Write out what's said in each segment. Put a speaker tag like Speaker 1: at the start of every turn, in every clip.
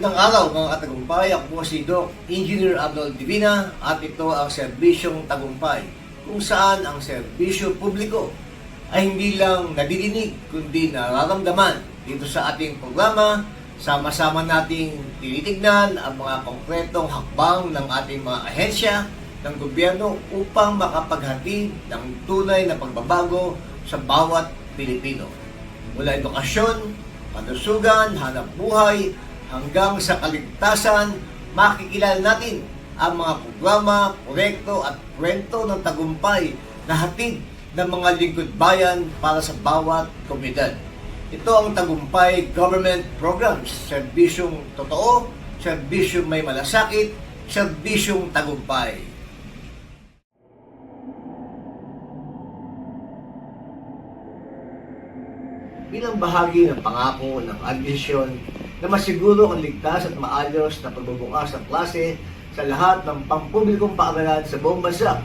Speaker 1: Magandang araw mga katagumpay. Ako po si Doc Engineer Abdul Divina at ito ang Serbisyong Tagumpay kung saan ang serbisyo publiko ay hindi lang nadidinig kundi nararamdaman dito sa ating programa. Sama-sama nating tinitignan ang mga konkretong hakbang ng ating mga ahensya ng gobyerno upang makapaghatid ng tunay na pagbabago sa bawat Pilipino. Mula edukasyon, kalusugan, hanap buhay, hanggang sa kaligtasan, makikilala natin ang mga programa, proyekto at kwento ng tagumpay na hatid ng mga lingkod bayan para sa bawat komunidad. Ito ang tagumpay government programs, serbisyong totoo, serbisyong may malasakit, serbisyong tagumpay. bilang bahagi ng pangako ng admisyon na masiguro ang ligtas at maayos na pagbubukas ng klase sa lahat ng pampublikong paaralan sa buong bansa.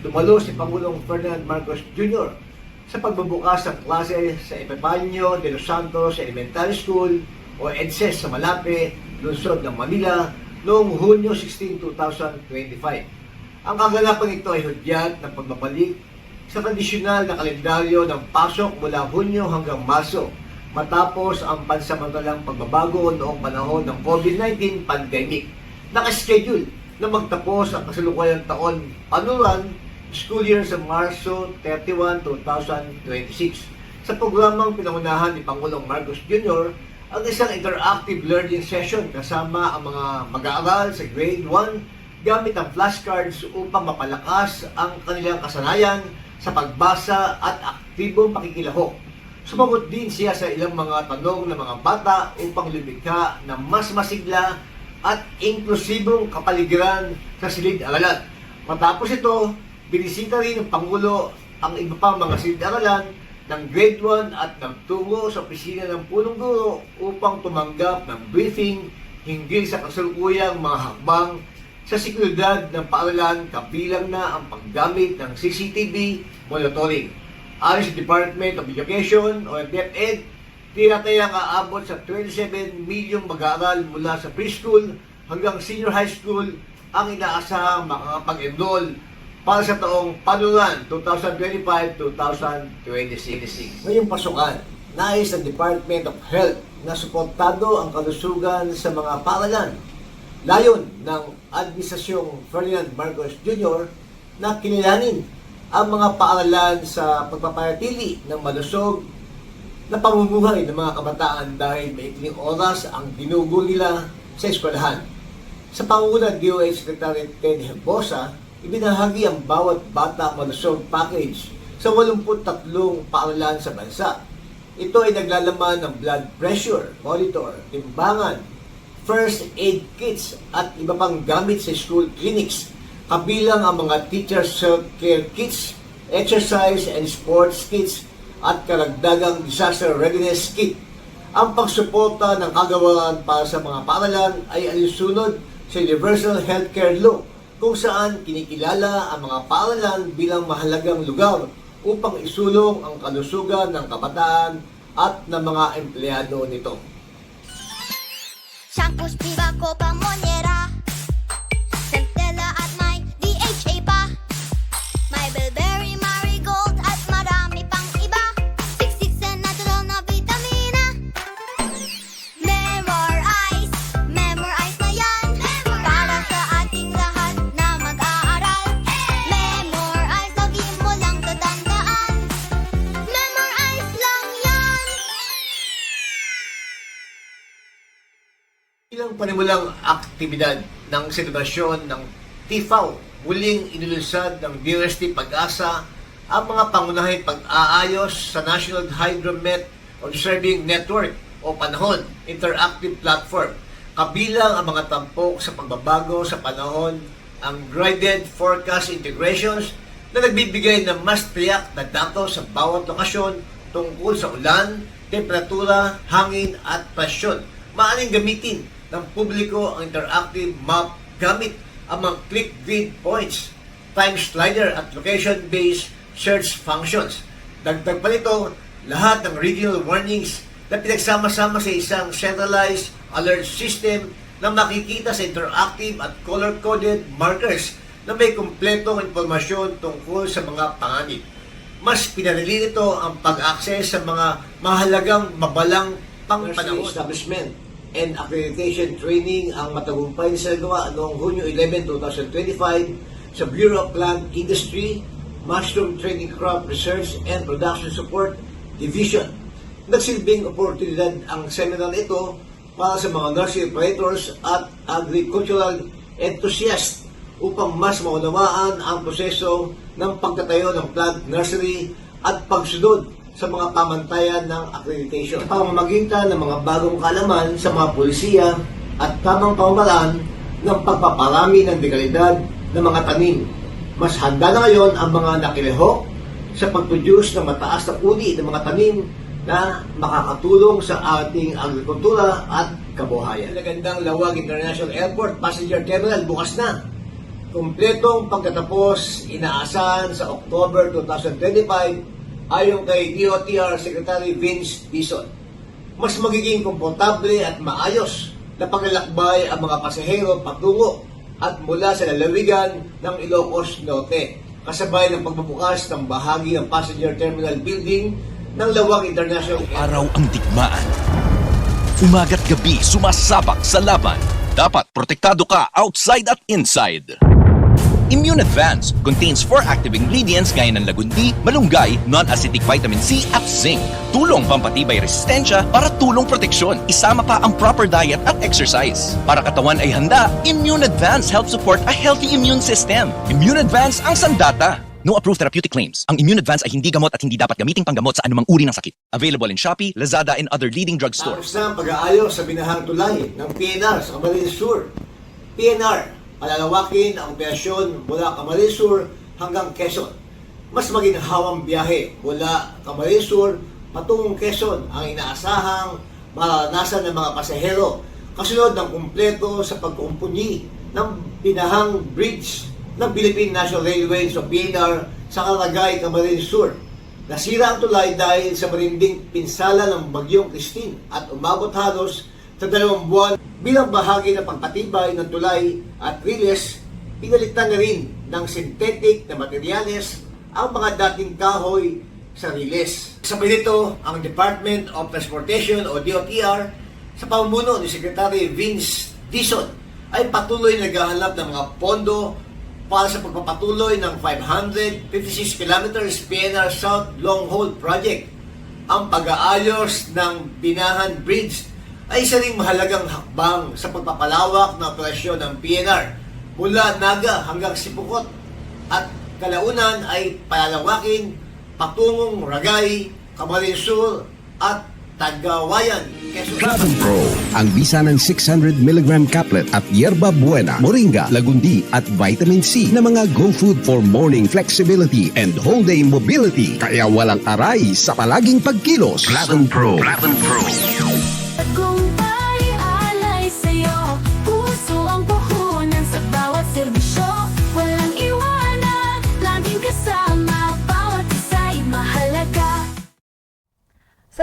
Speaker 1: Tumalo si Pangulong Ferdinand Marcos Jr. sa pagbubukas ng klase sa Epifanio de los Santos Elementary School o EDSES sa Malape, lungsod ng Manila noong Hunyo 16, 2025. Ang kaganapan ito ay hudyat ng pagbabalik sa tradisyonal na kalendaryo ng pasok mula Hunyo hanggang Marso matapos ang pansamantalang pagbabago noong panahon ng COVID-19 pandemic. Nakaschedule na magtapos ang kasalukuyang taon panuran school year sa Marso 31, 2026. Sa programang pinangunahan ni Pangulong Marcos Jr., ang isang interactive learning session kasama ang mga mag-aaral sa grade 1 gamit ang flashcards upang mapalakas ang kanilang kasanayan sa pagbasa at aktibong pakikilahok. Sumagot din siya sa ilang mga tanong ng mga bata upang lumikha ng mas masigla at inklusibong kapaligiran sa silid-aralan. Matapos ito, binisita rin ng Pangulo ang iba pang mga silid-aralan ng grade 1 at nagtungo sa opisina ng punong guro upang tumanggap ng briefing hinggil sa kasalukuyang mga hakbang sa seguridad ng paaralan kabilang na ang paggamit ng CCTV monitoring. Ayon sa Department of Education o DepEd, tinatayang aabot sa 27 milyong mag-aaral mula sa preschool hanggang senior high school ang inaasahang makakapag-enroll para sa taong panulan 2025-2026. Ngayong pasukan, nais ng Department of Health na suportado ang kalusugan sa mga paaralan Layon ng Administrasyong Ferdinand Marcos Jr. na kinilanin ang mga paaralan sa pagpapatili ng malusog na pamumuhay ng mga kabataan dahil maikling oras ang ginugol nila sa eskwelahan. Sa pangunguna DOH Secretary Ted Hebosa, ibinahagi ang bawat bata malusog package sa 83 paaralan sa bansa. Ito ay naglalaman ng blood pressure, monitor, timbangan, first aid kits at iba pang gamit sa school clinics kabilang ang mga teacher self-care kits, exercise and sports kits at karagdagang disaster readiness kit. Ang pagsuporta ng kagawaran para sa mga paaralan ay alinsunod sa Universal Healthcare Law kung saan kinikilala ang mga paaralan bilang mahalagang lugar upang isulong ang kalusugan ng kabataan at ng mga empleyado nito.
Speaker 2: Shampoo, Spiva, Copa, Monera
Speaker 1: Ilang panimulang aktibidad ng selebrasyon ng TIFAW, muling inilunsad ng DRST Pag-asa ang mga pangunahing pag-aayos sa National Hydromet Observing Network o Panahon Interactive Platform. Kabilang ang mga tampok sa pagbabago sa panahon ang graded forecast integrations na nagbibigay ng mas tiyak na datos sa bawat lokasyon tungkol sa ulan, temperatura, hangin at presyon. Maaaring gamitin ng publiko ang interactive map gamit ang mga click grid points, time slider at location-based search functions. Dagdag pa nito, lahat ng regional warnings na pinagsama-sama sa isang centralized alert system na makikita sa interactive at color-coded markers na may kumpletong impormasyon tungkol sa mga panganib. Mas pinadali nito ang pag-access sa mga mahalagang mabalang pangpanahon. Establishment and accreditation training ang matagumpay na sinagawa noong Hunyo 11, 2025 sa Bureau of Plant Industry, Mushroom Training Crop Research and Production Support Division. Nagsilbing oportunidad ang seminar na ito para sa mga nursery operators at agricultural enthusiasts upang mas maunawaan ang proseso ng pagtatayo ng plant nursery at pagsunod sa mga pamantayan ng accreditation. Pamamagitan ng mga bagong kaalaman sa mga polisiya at tamang pamamaraan ng pagpaparami ng dekalidad ng mga tanim. Mas handa na ngayon ang mga nakilihok sa pag-produce ng mataas na uri ng mga tanim na makakatulong sa ating agrikultura at kabuhayan. Nagandang Lawag International Airport Passenger Terminal bukas na. Kumpletong pagkatapos inaasahan sa October 2025 ayon kay DOTR Secretary Vince Dizon. Mas magiging komportable at maayos na paglalakbay ang mga pasahero patungo at mula sa lalawigan ng Ilocos Norte kasabay ng pagbubukas ng bahagi ng passenger terminal building ng Lawag International Airport.
Speaker 3: Araw ang digmaan. Umaga't gabi sumasabak sa laban. Dapat protektado ka outside at inside. Immune Advance contains four active ingredients gaya ng lagundi, malunggay, non-acidic vitamin C at zinc. Tulong pampatibay resistensya para tulong proteksyon. Isama pa ang proper diet at exercise. Para katawan ay handa, Immune Advance helps support a healthy immune system. Immune Advance ang sandata. No approved therapeutic claims. Ang Immune Advance ay hindi gamot at hindi dapat gamiting panggamot sa anumang uri ng sakit. Available in Shopee, Lazada, and other leading drugstores.
Speaker 1: Tapos na ang pag-aayos sa binahang tulay ng PNR sa Camarines Sur. PNR, palalawakin ang operasyon mula Camarines Sur hanggang Quezon. Mas maginhawang biyahe mula Camarines Sur patungong Quezon ang inaasahang mararanasan ng mga pasahero kasunod ng kumpleto sa pagkumpuni ng binahang bridge ng Philippine National Railways o PNR sa Karagay, Camarines Sur. Nasira ang tulay dahil sa marinding pinsala ng Bagyong Christine at umabot halos sa dalawang buwan bilang bahagi ng pagpatibay ng tulay at riles, pinalitan na rin ng synthetic na materyales ang mga dating kahoy sa riles. Sabay nito, ang Department of Transportation o DOTR sa pamumuno ni Secretary Vince Dizon ay patuloy naghahanap ng mga pondo para sa pagpapatuloy ng 556 kilometers PNR South Long Haul Project. Ang pag-aayos ng Binahan Bridge ay isa ring mahalagang hakbang sa pagpapalawak ng operasyon ng PNR mula Naga hanggang Sipukot at kalaunan ay palalawakin patungong Ragay, Camarines Sur at Tagawayan,
Speaker 4: Platinum Pro, ang bisa ng 600mg caplet at yerba buena, moringa, lagundi at vitamin C na mga go food for morning flexibility and whole day mobility. Kaya walang aray sa palaging pagkilos. Platinum Pro. Platinum Pro.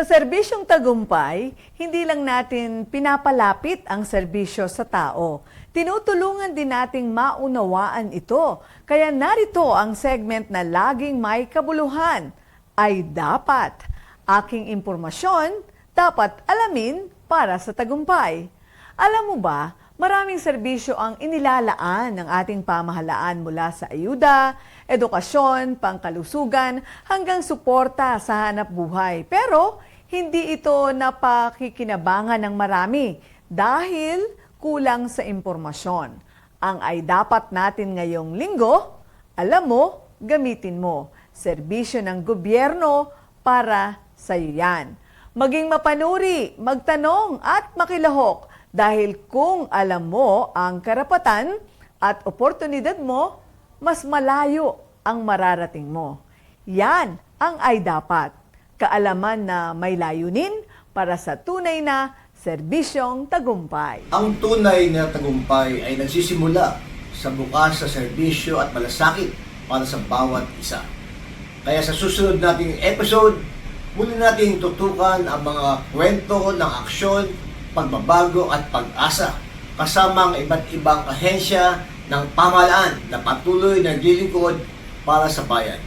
Speaker 5: Sa
Speaker 6: serbisyong tagumpay, hindi lang natin pinapalapit ang serbisyo sa tao. Tinutulungan din nating maunawaan ito. Kaya narito ang segment na laging may kabuluhan. Ay dapat. Aking impormasyon, dapat alamin para sa tagumpay. Alam mo ba, maraming serbisyo ang inilalaan ng ating pamahalaan mula sa ayuda, edukasyon, pangkalusugan, hanggang suporta sa hanap buhay. Pero hindi ito napakikinabangan ng marami dahil kulang sa impormasyon. Ang ay dapat natin ngayong linggo, alam mo, gamitin mo. Serbisyo ng gobyerno para sa iyo yan. Maging mapanuri, magtanong at makilahok dahil kung alam mo ang karapatan at oportunidad mo, mas malayo ang mararating mo. Yan ang ay dapat. Kaalaman na may layunin para sa tunay na serbisyong tagumpay.
Speaker 1: Ang tunay na tagumpay ay nagsisimula sa bukas sa serbisyo at malasakit para sa bawat isa. Kaya sa susunod nating episode, muli nating tutukan ang mga kwento ng aksyon, pagbabago at pag-asa kasama ang iba't ibang ahensya ng pamahalaan na patuloy na naglilingkod para sa bayan.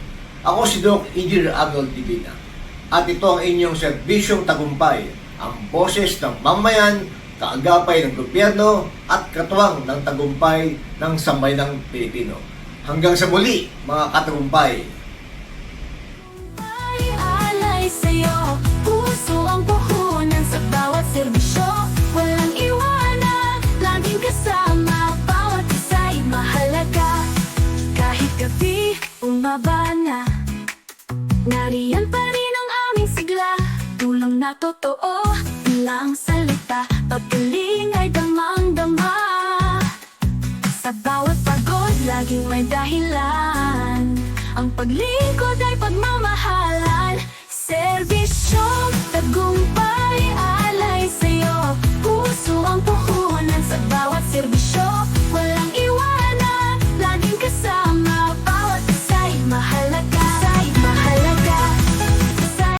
Speaker 1: Ako si Doc Engineer Arnold Divina at ito ang inyong serbisyong tagumpay, ang boses ng mamayan, kaagapay ng gobyerno at katuwang ng tagumpay ng sambayanang Pilipino. Hanggang sa muli, mga katagumpay!
Speaker 5: Sa bawat pagod, laging may dahilan. Ang paglingkod ay pagmamahalan. Servisyo, tagumpay, alay sa'yo. Puso ang puhunan sa bawat servisyo Walang iwan.